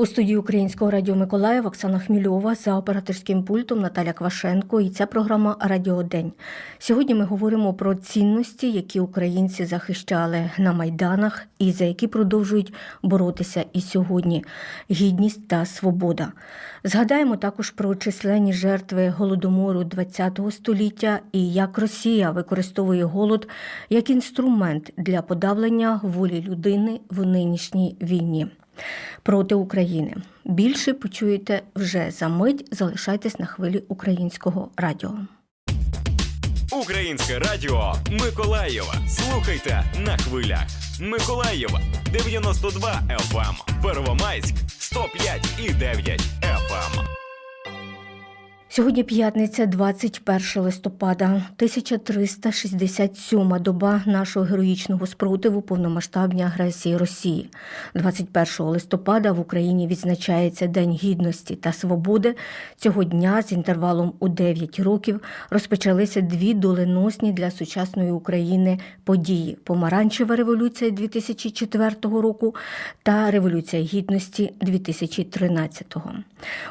У студії Українського радіо Миколаїв Оксана Хмільова за операторським пультом Наталя Квашенко. І ця програма Радіодень. Сьогодні ми говоримо про цінності, які українці захищали на майданах і за які продовжують боротися і сьогодні гідність та свобода. Згадаємо також про численні жертви голодомору ХХ століття і як Росія використовує голод як інструмент для подавлення волі людини в нинішній війні проти України. Більше почуєте вже за мить. Залишайтесь на хвилі українського радіо. Українське радіо Миколаєва. Слухайте на хвилях. Миколаєва 92 FM. Первомайськ 105 і 9 FM. Сьогодні п'ятниця, 21 листопада, 1367 доба нашого героїчного спротиву повномасштабній агресії Росії. 21 листопада в Україні відзначається День гідності та свободи. Цього дня з інтервалом у 9 років розпочалися дві доленосні для сучасної України події: Помаранчева революція 2004 року та Революція Гідності 2013.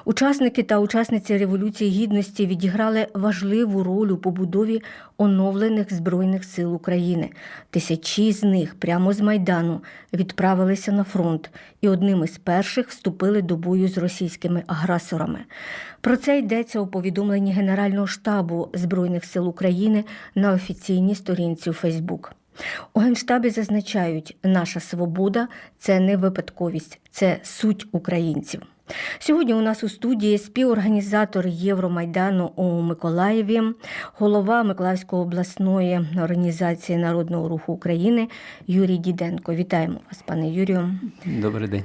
Учасники та учасниці революції гідності відіграли важливу роль у побудові оновлених збройних сил України. Тисячі з них прямо з майдану відправилися на фронт і одним із перших вступили до бою з російськими агресорами. Про це йдеться у повідомленні Генерального штабу збройних сил України на офіційній сторінці у Фейсбук. У Генштабі зазначають, наша свобода це не випадковість, це суть українців. Сьогодні у нас у студії співорганізатор Євромайдану у Миколаєві, голова Миколаївської обласної організації Народного руху України Юрій Діденко. Вітаємо вас, пане Юрію. Добрий день.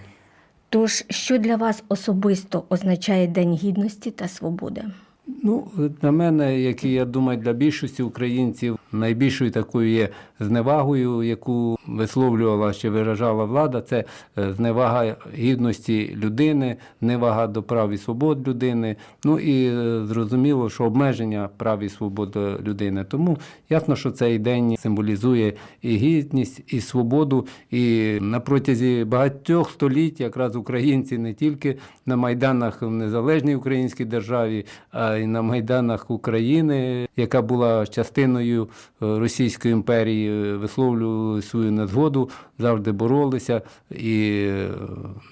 Тож, що для вас особисто означає День гідності та свободи? Ну, на мене, як і я думаю, для більшості українців найбільшою такою є зневагою, яку висловлювала чи виражала влада, це е, зневага гідності людини, зневага до прав і свобод людини. Ну і е, зрозуміло, що обмеження прав і свобод людини. Тому ясно, що цей день символізує і гідність, і свободу. І на протязі багатьох століть якраз українці не тільки на майданах в незалежній українській державі, а й на майданах України, яка була частиною е, Російської імперії, е, висловлювали свою незгоду, завжди боролися і, е,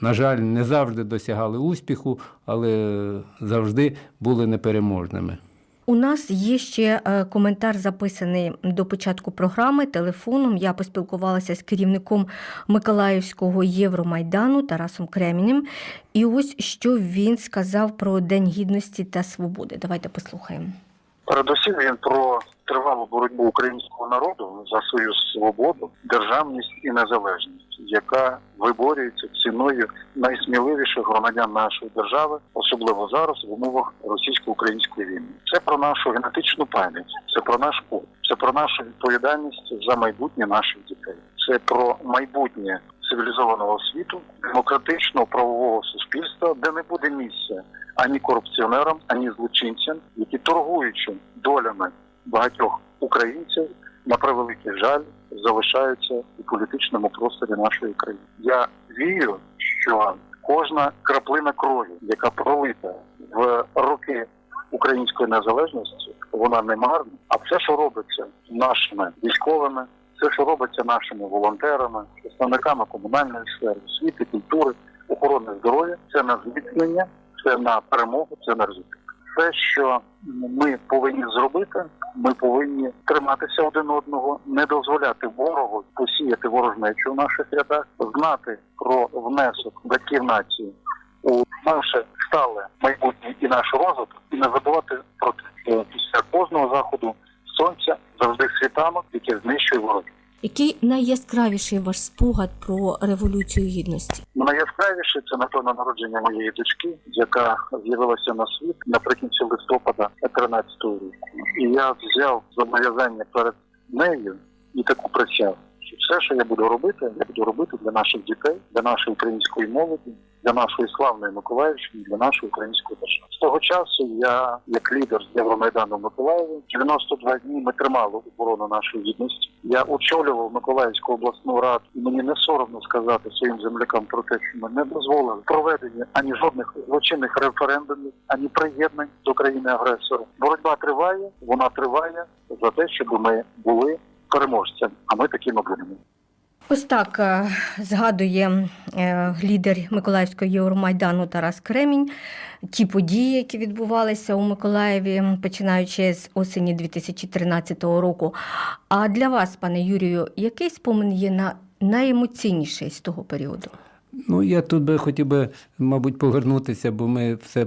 на жаль, не завжди досягали успіху, але завжди були непереможними. У нас є ще е, коментар, записаний до початку програми телефоном. Я поспілкувалася з керівником Миколаївського Євромайдану Тарасом Кремінем. І ось що він сказав про День гідності та свободи. Давайте послухаємо. Передусім він про тривалу боротьбу українського народу за свою свободу, державність і незалежність, яка виборюється ціною найсміливіших громадян нашої держави, особливо зараз в умовах російсько-української війни. Це про нашу генетичну пам'ять, це про наш код, це про нашу відповідальність за майбутнє наших дітей. Це про майбутнє цивілізованого світу, демократичного правового суспільства, де не буде місця ані корупціонерам, ані злочинцям, які торгуючи долями багатьох українців, на превеликий жаль, залишаються у політичному просторі нашої країни. Я вірю, що кожна краплина крові, яка пролита в роки української незалежності, вона не марна. А все, що робиться нашими військовими, все, що робиться нашими волонтерами, представниками комунальної сфери, освіти, культури, охорони здоров'я, це на зміцнення, це на перемогу, це на результат. Все, що ми повинні зробити, ми повинні триматися один одного, не дозволяти ворогу посіяти ворожнечу в наших рядах, знати про внесок батьків нації у наше стале майбутнє і наш розвиток, і не забувати про те, після кожного заходу сонця завжди світанок, який знищує ворогів. Який найяскравіший ваш спогад про революцію гідності? Найяскравіше це напевно народження моєї дочки, яка з'явилася на світ наприкінці листопада 13 року. І я взяв зобов'язання перед нею і таку працяв. все, що я буду робити, я буду робити для наших дітей, для нашої української молоді, для нашої славної Миколаївщини, для нашої української держави. З того часу я, як лідер Євромайдану в Миколаєві, 92 дні ми тримали оборону нашої гідності. Я очолював Миколаївську обласну раду, і мені не соромно сказати своїм землякам про те, що ми не дозволили проведення ані жодних злочинних референдумів, ані приєднань до країни агресора. Боротьба триває, вона триває за те, щоб ми були переможцями, а ми такими будемо. Ось так е, згадує е, лідер Миколаївського Євромайдану Тарас Кремінь ті події, які відбувалися у Миколаєві, починаючи з осені 2013 року. А для вас, пане Юрію, який спомин є на найемоційніший з того періоду? Ну, я тут би хотів би, мабуть, повернутися, бо ми все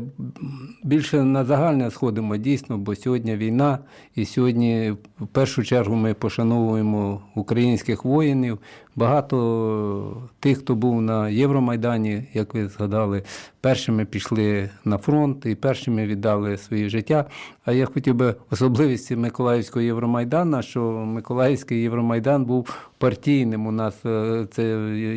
більше на загальне сходимо дійсно, бо сьогодні війна, і сьогодні в першу чергу ми пошановуємо українських воїнів. Багато тих, хто був на Євромайдані, як ви згадали, першими пішли на фронт і першими віддали своє життя. А я хотів би особливості Миколаївського Євромайдана, що Миколаївський Євромайдан був партійним. У нас е, це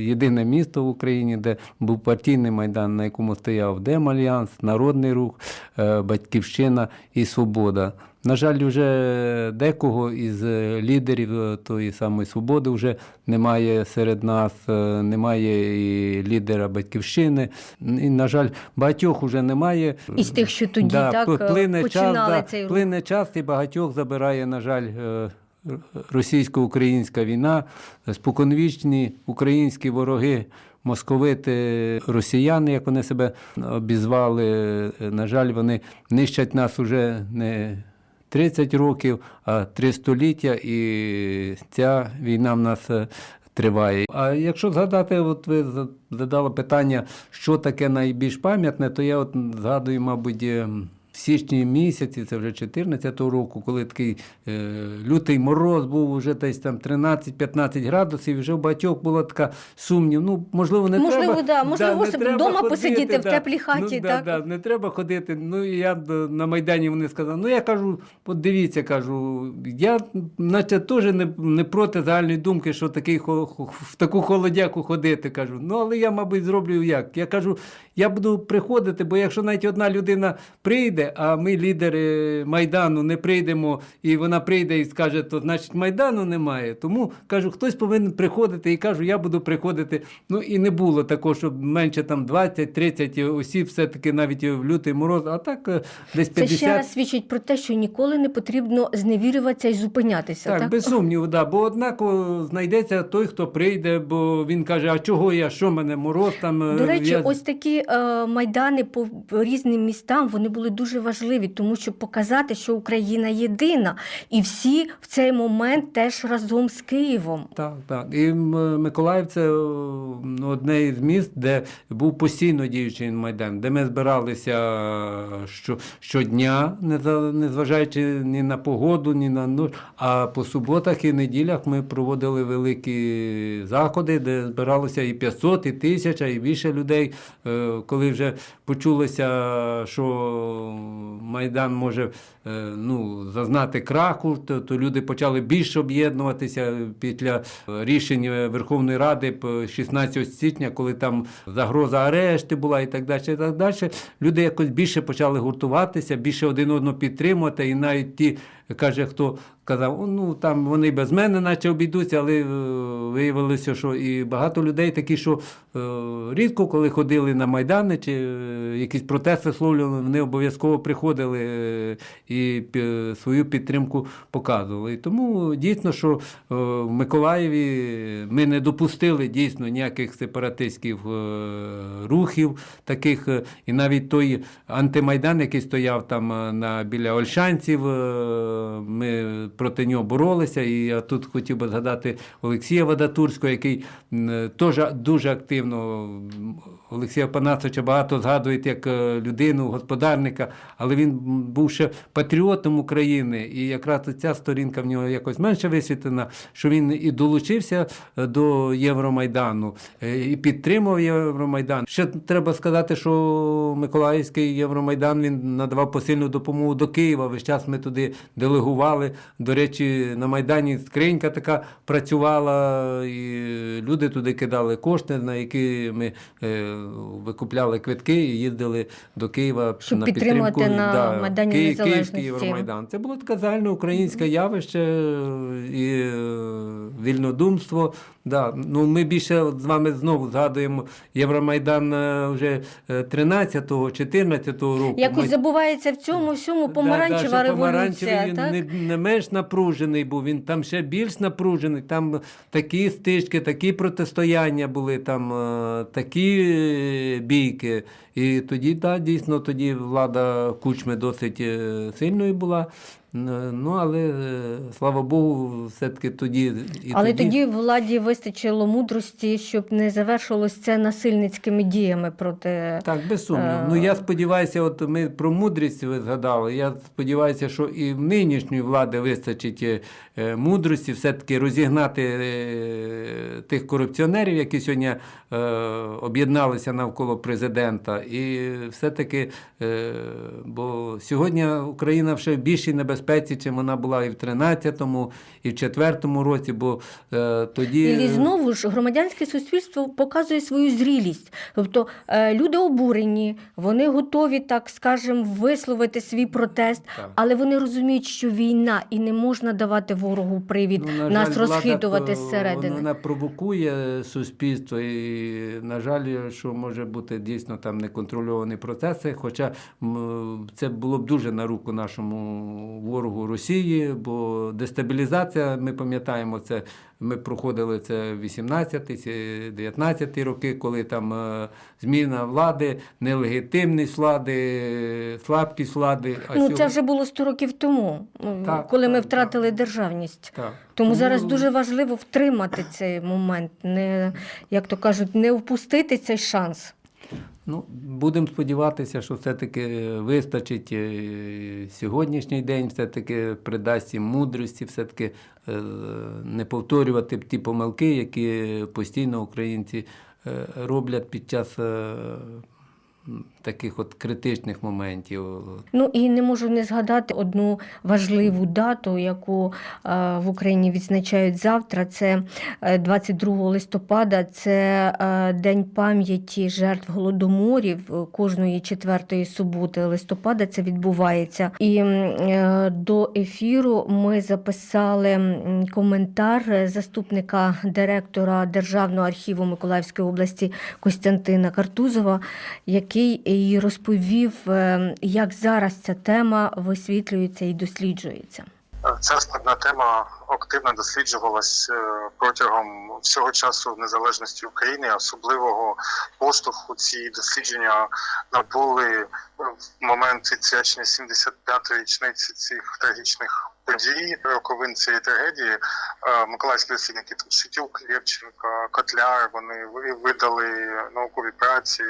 єдине місто в Україні, де був партійний майдан, на якому стояв Демальянс, Народний рух, е, Батьківщина і Свобода. На жаль, вже декого із е, лідерів е, тої самої свободи вже немає серед нас, е, немає і лідера батьківщини. І, на жаль, багатьох уже немає. Із тих, що тоді так, е, плине починали час, да, цей плине час і багатьох забирає, на жаль, російсько-українська війна, споконвічні українські вороги. Московити, росіяни, як вони себе обізвали, на жаль, вони нищать нас уже не 30 років, а три століття, і ця війна в нас е, триває. А якщо згадати, от ви за- задали питання, що таке найбільш пам'ятне, то я от згадую, мабуть. Січні місяці, це вже 14-го року, коли такий е, лютий мороз був вже десь там 13-15 градусів, і вже в багатьох була така сумнів. Ну, можливо, не Можливо, треба. да, можливо, не собі вдома ходити, посидіти в теплій хаті, Ну, так? да, не треба ходити. Ну і я на Майдані вони сказали, ну я кажу, от дивіться, кажу, я наче теж не, не проти загальної думки, що такий в таку холодяку ходити. кажу. Ну, але я, мабуть, зроблю як. Я кажу, я буду приходити, бо якщо навіть одна людина прийде, а ми, лідери Майдану, не прийдемо, і вона прийде і скаже, то значить Майдану немає. Тому кажу, хтось повинен приходити і кажу, я буду приходити. Ну і не було такого, щоб менше там 20-30 осіб, все-таки навіть в лютий мороз, а так е, десь Це ще раз свідчить про те, що ніколи не потрібно зневірюватися і зупинятися. Так, Так, без сумніву, да. бо однаково знайдеться той, хто прийде, бо він каже, а чого я, що мене мороз там. е, До речі, я... ось такі е, майдани по різним містам вони були дуже важливі, тому що показати, що Україна єдина, і всі в цей момент теж разом з Києвом. Так, так. І Миколаїв це ну, одне із міст, де був постійно діючий майдан, де ми збиралися е, що, щодня, незважаючи ні на погоду, ні на ну. А по суботах і неділях ми проводили великі заходи, де збиралося і 500, і 1000, і більше людей. Коли вже почулося, що Майдан може е, ну, зазнати краху, то, то люди почали більше об'єднуватися після рішень Верховної Ради п- 16 січня, коли там загроза арешти була і так далі. І так далі. Люди якось більше почали гуртуватися, більше один одного підтримувати, і навіть ті, каже, хто казав, ну там вони без мене наче обійдуться, але е, виявилося, що і багато людей такі, що е, рідко коли ходили на Майдани чи е, якісь протести висловлювали, вони обов'язково приходили і свою підтримку показували. І тому дійсно, що в Миколаєві ми не допустили дійсно ніяких сепаратистських рухів таких, і навіть той антимайдан, який стояв там на біля Ольшанців, ми проти нього боролися. І я тут хотів би згадати Олексія Вадатурського, який теж дуже активно Олексія Панасовича багато згадують як е, людину, господарника, але він був ще патріотом України. І якраз ця сторінка в нього якось менше висвітлена, що він і долучився е, до Євромайдану, е, і підтримав Євромайдан. Ще треба сказати, що Миколаївський Євромайдан він надавав посильну допомогу до Києва. Весь час ми туди, де делегували. До речі, на Майдані скринька така працювала, і люди туди кидали кошти, на які ми е, викупляли квитки і їздили до Києва Щоб на підтримку на Майдані Ки- Київський Євромайдан. Це було таке загальноукраїнське явище і е, вільнодумство. Да. Ну, ми більше з вами знову згадуємо Євромайдан е, вже 13-го, 14-го року. Якось Ми- забувається в цьому всьому помаранчева да, да, революція. він так? не, не менш напружений був, він там ще більш напружений. Там такі стички, такі протистояння були, там е, такі е, бійки. І тоді, так, дійсно, тоді влада кучми досить е, сильною була. Е, Ну, але е, слава Богу, все-таки тоді. І Але тоді владі вистачило мудрості, щоб не завершилось це насильницькими діями проти. Так, без сумніву. Е, Ну я сподіваюся, от ми про мудрість ви згадали. Я сподіваюся, що і в нинішньої влади вистачить мудрості все-таки розігнати тих корупціонерів, які сьогодні об'єдналися навколо президента. І все-таки, е, бо сьогодні Україна ще в більшій небезпеці, чим вона була і в 13-му, і в 4-му році, бо е, тоді. І знову ж громадянське суспільство показує свою зрілість. Тобто е, люди обурені, вони готові, так скажемо, висловити свій протест, Так. але вони розуміють, що війна і не можна давати ворогу привід Ну, на нас жаль, влада, розхитувати е, зсередини. Вона провокує суспільство, і, на жаль, що може бути дійсно там неконтрольовані процеси. Хоча це було б дуже на руку нашому ворогу Росії, бо дестабілізація, ми пам'ятаємо, це ми проходили це 18 19 роки, коли там е, зміна влади, нелегітимність влади, слабкість влади. А Ну, це вже було 100 років тому, ну, Так, коли ми так, втратили державність. Так. Тому зараз Ну, дуже важливо втримати цей момент, не, як то кажуть, не впустити цей шанс. Ну, будемо сподіватися, що все-таки вистачить е, сьогоднішній день, все-таки придасть їм мудрості, все-таки е, не повторювати ті помилки, які постійно українці е, роблять під час таких от критичних моментів. Ну і не можу не згадати одну важливу дату, яку е, в Україні відзначають завтра. Це е, 22 листопада. Це е, день пам'яті жертв голодоморів е, кожної четвертої суботи листопада. Це відбувається. І е, до ефіру ми записали коментар заступника директора Державного архіву Миколаївської області Костянтина Картузова, який і розповів, е, як зараз ця тема висвітлюється і досліджується. Ця складна тема активно досліджувалась е, протягом всього часу незалежності України. Особливого поштовху ці дослідження набули в момент відсвячення 75-ї річниці цих трагічних подій, роковин цієї трагедії. Е, Миколаївські дослідники там Шитюк, Лєвченко, Котляр. Вони ви- видали наукові праці,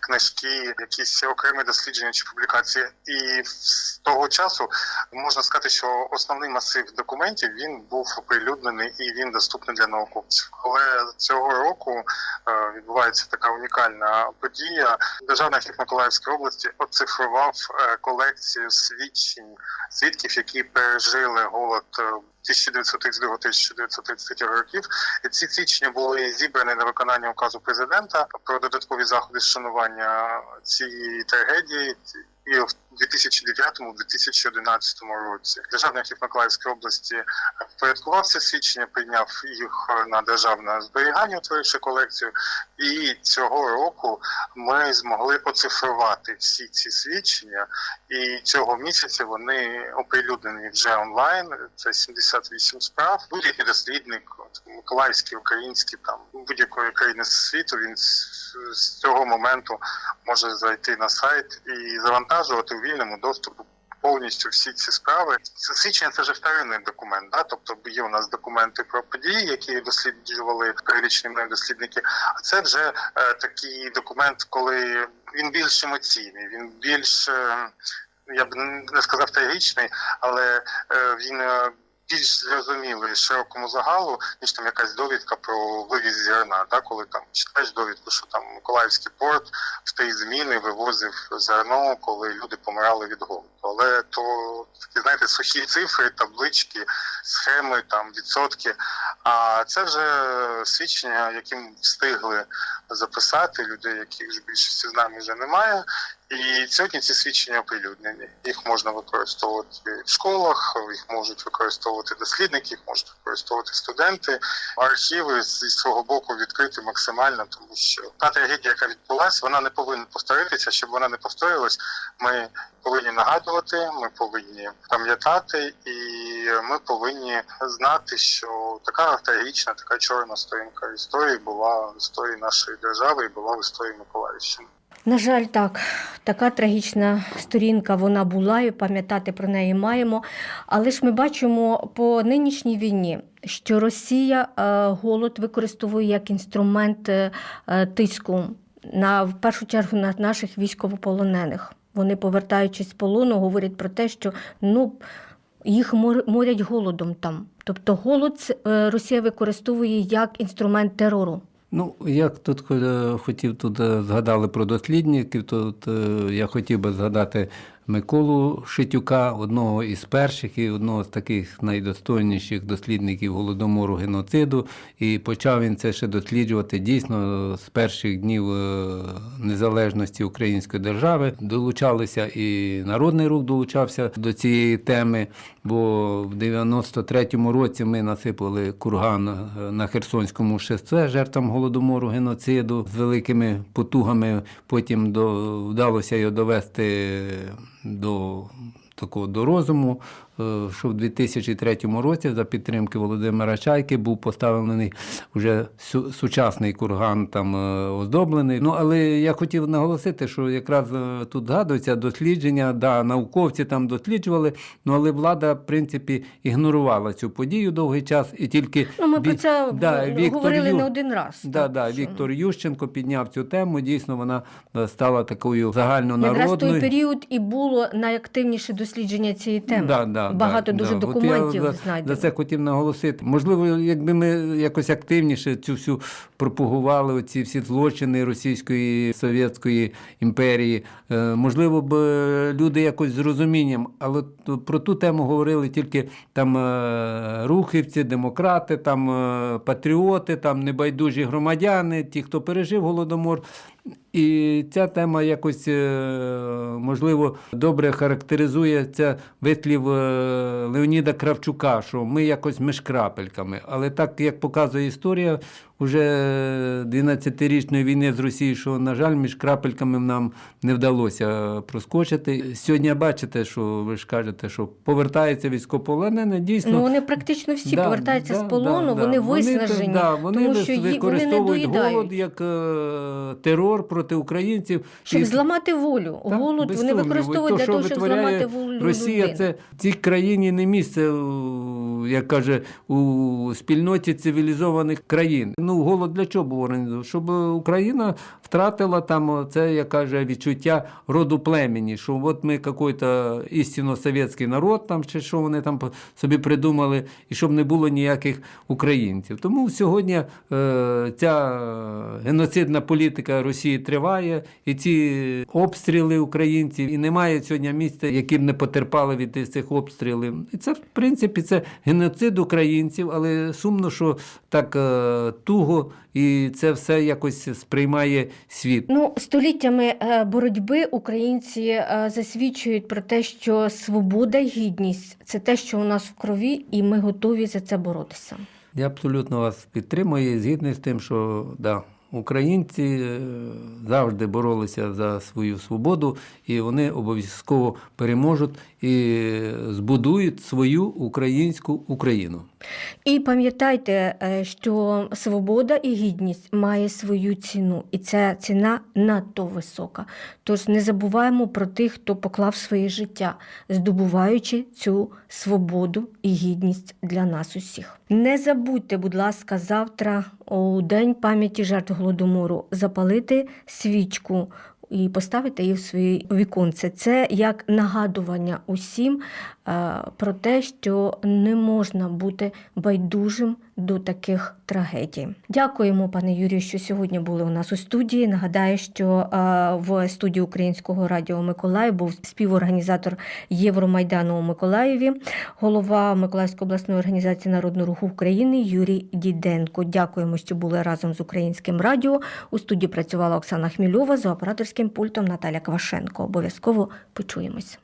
книжки, якісь окремі дослідження чи публікації. І з того часу можна сказати, що основний масив документів він був оприлюднений і він доступний для науковців. Але цього року е, відбувається така унікальна подія. Державний архів Миколаївської області оцифрував е, колекцію свідчень свідків, які пережили голод. е, 1932-1933 років і ці свідчення були зібрані на виконання указу президента про додаткові заходи шанування цієї трагедії. І в 2009-2011 році державний архів Миколаївської області впорядкувався свідчення, прийняв їх на державне зберігання, утворивши колекцію. І цього року ми змогли оцифрувати всі ці свідчення. І цього місяця вони оприлюднені вже онлайн. Це 78 справ. Будь-який дослідник, миколаївський, український, там будь-якої країни світу. Він з, цього моменту може зайти на сайт і завантажувати вільному доступу. Повністю всі ці справи. Свідчення це вже вторинний документ. Да? Тобто є у нас документи про події, які досліджували перелічні мною дослідники. А це вже е, такий документ, коли він більш емоційний, він більш е, я б не сказав трагічний, але е, він е, більш зрозумілий широкому загалу, ніж там якась довідка про вивіз зерна. Да, коли там читаєш довідку, що там Миколаївський порт в три зміни вивозив зерно, коли люди помирали від голоду. Але то такі, знаєте, сухі цифри, таблички, схеми, там відсотки. А це вже свідчення, яким встигли записати людей, яких ж більшості з нами вже немає. І сьогодні ці свідчення оприлюднені. Їх можна використовувати в школах, їх можуть використовувати дослідники, їх можуть використовувати студенти. Архіви зі свого боку відкриті максимально, тому що та трагедія, яка відбулася, вона не повинна повторитися. Щоб вона не повторилась, ми повинні нагадувати, ми повинні пам'ятати, і ми повинні знати, що така трагічна, така чорна сторінка історії була в історії нашої держави і була в історії Миколаївщини. На жаль, так, така трагічна сторінка вона була, і пам'ятати про неї маємо. Але ж ми бачимо по нинішній війні, що Росія е, голод використовує як інструмент е, е, тиску на в першу чергу на наших військовополонених. Вони, повертаючись з полону, говорять про те, що ну. Їх мор- морять голодом там. Тобто голод Росія використовує як інструмент терору. Ну, як тут е, хотів тут е, згадали про дослідників, тут е, я хотів би згадати Миколу Шитюка, одного із перших і одного з таких найдостойніших дослідників голодомору геноциду. І почав він це ще досліджувати дійсно з перших днів е, незалежності Української держави. Долучалися і Народний рух долучався до цієї теми, бо в 93-му році ми насипали курган е, на Херсонському шоссе жертвам голодомору геноциду з великими потугами. Потім до, вдалося його довести до такого до розуму, що в 2003 році за підтримки Володимира Чайки був поставлений вже су- сучасний курган там е, оздоблений. Ну але я хотів наголосити, що якраз е, тут згадується дослідження, да, науковці там досліджували, ну але влада, в принципі, ігнорувала цю подію довгий час і тільки Ну, ми про це да, Віктор говорили Ю- не один раз. Да, так, да, що Віктор Ющенко підняв цю тему. Дійсно, вона е, стала такою Якраз загальнонародною. той період і було найактивніше дослідження цієї теми. Да, да, Багато да, дуже да. От документів я знайдено. за це хотів наголосити. Можливо, якби ми якось активніше цю всю пропагували ці всі злочини Російської Совєтської імперії, е, можливо б е, люди якось з розумінням, але про ту тему говорили тільки там е, рухівці, демократи, там патріоти, там небайдужі громадяни, ті, хто пережив голодомор. І ця тема якось, е, можливо, добре характеризує це вислів е, Леоніда Кравчука, що ми якось між крапельками. Але так, як показує історія, вже 12-річної війни з Росією, що, на жаль, між крапельками нам не вдалося проскочити. Сьогодні бачите, що ви ж кажете, що повертається військополонене, дійсно. Ну, вони практично всі Да, повертаються да, з полону, да, вони да. виснажені, да, вони тому що ї- вони не використовують голод як е, терор проти українців. Щоб І- зламати волю. Так, Голод вони. Використовують то, для того, щоб зламати волю Росія людини. це в цій країні не місце, у, як каже, у спільноті цивілізованих країн. Ну, голод для чого був організований? Щоб Україна втратила там це, як каже, відчуття роду племені, що от ми якийсь істинно совєтський народ, там чи що вони там собі придумали, і щоб не було ніяких українців. Тому сьогодні е, ця геноцидна політика Росії триває, і ці обстріли українців, і немає сьогодні місця, які б не потерпали від цих обстрілів. І це, в принципі, це геноцид українців, але сумно, що так е, туго, і це все якось сприймає світ. Ну, століттями е, боротьби українці е, засвідчують про те, що свобода і гідність це те, що у нас в крові, і ми готові за це боротися. Я абсолютно вас підтримую і згідний з тим, що да, українці е, завжди боролися за свою свободу, і вони обов'язково переможуть і збудують свою українську Україну. І пам'ятайте, е, що свобода і гідність має свою ціну, і ця ціна надто висока. Тож не забуваємо про тих, хто поклав своє життя, здобуваючи цю свободу і гідність для нас усіх. Не забудьте, будь ласка, завтра у день пам'яті жертв голодомору запалити свічку і поставити її в своє віконце. Це як нагадування усім е, про те, що не можна бути байдужим до таких трагедій. Дякуємо, пане Юрію, що сьогодні були у нас у студії. Нагадаю, що е, в студії Українського радіо Миколаїв був співорганізатор Євромайдану у Миколаєві, голова Миколаївської обласної організації Народного руху України Юрій Діденко. Дякуємо, що були разом з українським радіо. У студії працювала Оксана Хмільова за операторським пультом Наталя Квашенко. Обов'язково почуємось.